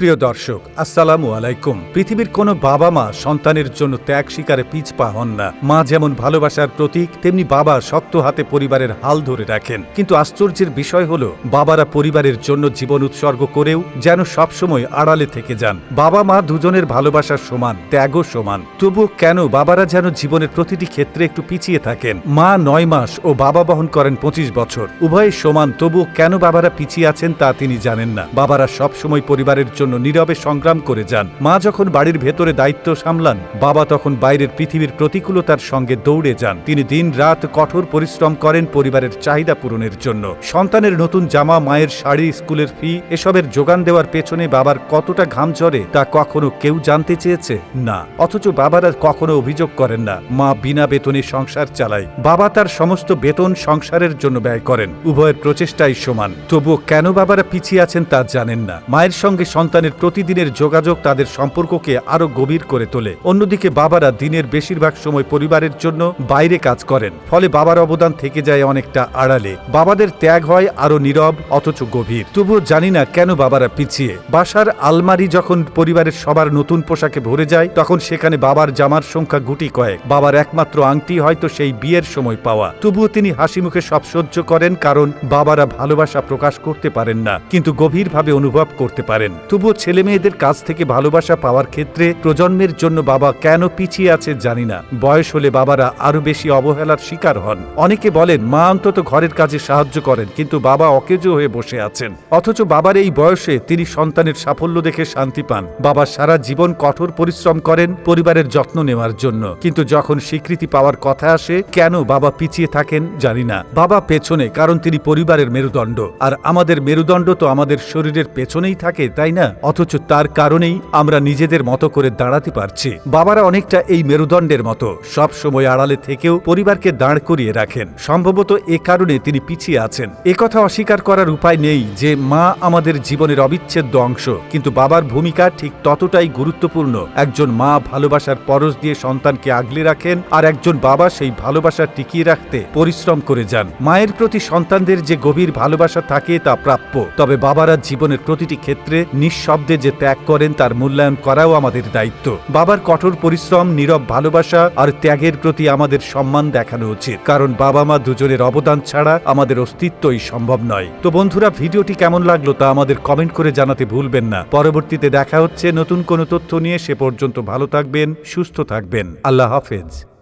প্রিয় দর্শক, আসসালামু আলাইকুম। পৃথিবীর কোনো বাবা মা সন্তানের জন্য ত্যাগ শিকারে পিছপা হন না। মা যেমন ভালোবাসার প্রতীক, তেমনি বাবা শক্ত হাতে পরিবারের হাল ধরে রাখেন। কিন্তু আশ্চর্যের বিষয় হল, বাবারা পরিবারের জন্য জীবন উৎসর্গ করেও যেন সবসময় আড়ালে থেকে যান। বাবা মা দুজনের ভালোবাসার সমান, ত্যাগও সমান। তবু কেন বাবারা যেন জীবনের প্রতিটি ক্ষেত্রে একটু পিছিয়ে থাকেন? মা নয় মাস ও বাবা বহন করেন পঁচিশ বছর। উভয়ে সমান তবু কেন বাবারা পিছিয়ে আছেন তা তিনি জানেন না। বাবারা সবসময় পরিবারের জন্য নীরবে সংগ্রাম করে যান। মা যখন বাড়ির ভেতরে দায়িত্ব সামলান, বাবা তখন বাইরের পৃথিবীর প্রতিকূলতার সঙ্গে দৌড়ে যান। তিনি দিন রাত কঠোর পরিশ্রম করেন পরিবারের চাহিদা পূরণের জন্য। সন্তানের নতুন জামা, মায়ের শাড়ি, স্কুলের ফি, এসবের যোগান দেওয়ার পেছনে বাবার কতটা ঘাম ঝরে তা কখনো কেউ জানতে চেয়েছে না। অথচ বাবারা কখনো অভিযোগ করেন না। মা বিনা বেতনে সংসার চালায়। বাবা তার সমস্ত বেতন সংসারের জন্য ব্যয় করেন। উভয়ের প্রচেষ্টাই সমান। তবুও কেন বাবারা পিছিয়ে আছেন তা জানেন না। মায়ের সঙ্গে সন্তানের প্রতিদিনের যোগাযোগ তাদের সম্পর্ককে আরও গভীর করে তোলে। অন্যদিকে বাবারা দিনের বেশিরভাগ সময় পরিবারের জন্য বাইরে কাজ করেন, ফলে বাবার অবদান থেকে যায় অনেকটা আড়ালে। বাবাদের ত্যাগ হয় আরও নীরব, অথচ গভীর। তবুও জানি না কেন বাবারা পিছিয়ে। বাসার আলমারি যখন পরিবারের সবার নতুন পোশাকে ভরে যায়, তখন সেখানে বাবার জামার সংখ্যা গুটি কয়েক। বাবার একমাত্র আংটি হয়তো সেই বিয়ের সময় পাওয়া। তবুও তিনি হাসি মুখে সব সহ্য করেন, কারণ বাবারা ভালোবাসা প্রকাশ করতে পারেন না, কিন্তু গভীরভাবে অনুভব করতে পারেন। তবুও ছেলে মেয়েদের কাছ থেকে ভালোবাসা পাওয়ার ক্ষেত্রে প্রজন্মের জন্য বাবা কেন পিছিয়ে আছে জানি না। বয়স হলে বাবারা আরও বেশি অবহেলার শিকার হন। অনেকে বলেন, মা অন্তত ঘরের কাজে সাহায্য করেন, কিন্তু বাবা অকেজো হয়ে বসে আছেন। অথচ বাবার এই বয়সে তিনি সন্তানের সাফল্য দেখে শান্তি পান। বাবা সারা জীবন কঠোর পরিশ্রম করেন পরিবারের যত্ন নেওয়ার জন্য। কিন্তু যখন স্বীকৃতি পাওয়ার কথা আসে, কেন বাবা পিছিয়ে থাকেন জানি না। বাবা পেছনে, কারণ তিনি পরিবারের মেরুদণ্ড। আর আমাদের মেরুদণ্ড তো আমাদের শরীরের পেছনেই থাকে, তাই না? অথচ তার কারণেই আমরা নিজেদের মতো করে দাঁড়াতে পারছি। বাবারা অনেকটা এই মেরুদণ্ডের মতো, সব সময় আড়ালে থেকেও পরিবারকে দাঁড় করিয়ে রাখেন। সম্ভবত এ কারণে তিনি পিছিয়ে আছেন। একথা অস্বীকার করার উপায় নেই যে, মা আমাদের জীবনের অবিচ্ছেদ্য অংশ, কিন্তু বাবার ভূমিকা ঠিক ততটাই গুরুত্বপূর্ণ। একজন মা ভালোবাসার পরশ দিয়ে সন্তানকে আগলে রাখেন আর একজন বাবা সেই ভালোবাসা টিকিয়ে রাখতে পরিশ্রম করে যান। মায়ের প্রতি সন্তানদের যে গভীর ভালোবাসা থাকে তা প্রাপ্য। তবে বাবারা জীবনের প্রতিটি ক্ষেত্রে নিঃশব্দে যে ত্যাগ করেন, তার মূল্যায়ন করাও আমাদের দায়িত্ব। বাবার কঠোর পরিশ্রম, নীরব ভালোবাসা আর ত্যাগের প্রতি আমাদের সম্মান দেখানো উচিত। কারণ বাবা মা দুজনের অবদান ছাড়া আমাদের অস্তিত্বই সম্ভব নয়। তো বন্ধুরা, ভিডিওটি কেমন লাগল তা আমাদের কমেন্ট করে জানাতে ভুলবেন না। পরবর্তীতে দেখা হচ্ছে নতুন কোনো তথ্য নিয়ে। সে পর্যন্ত ভালো থাকবেন, সুস্থ থাকবেন। আল্লাহ হাফেজ।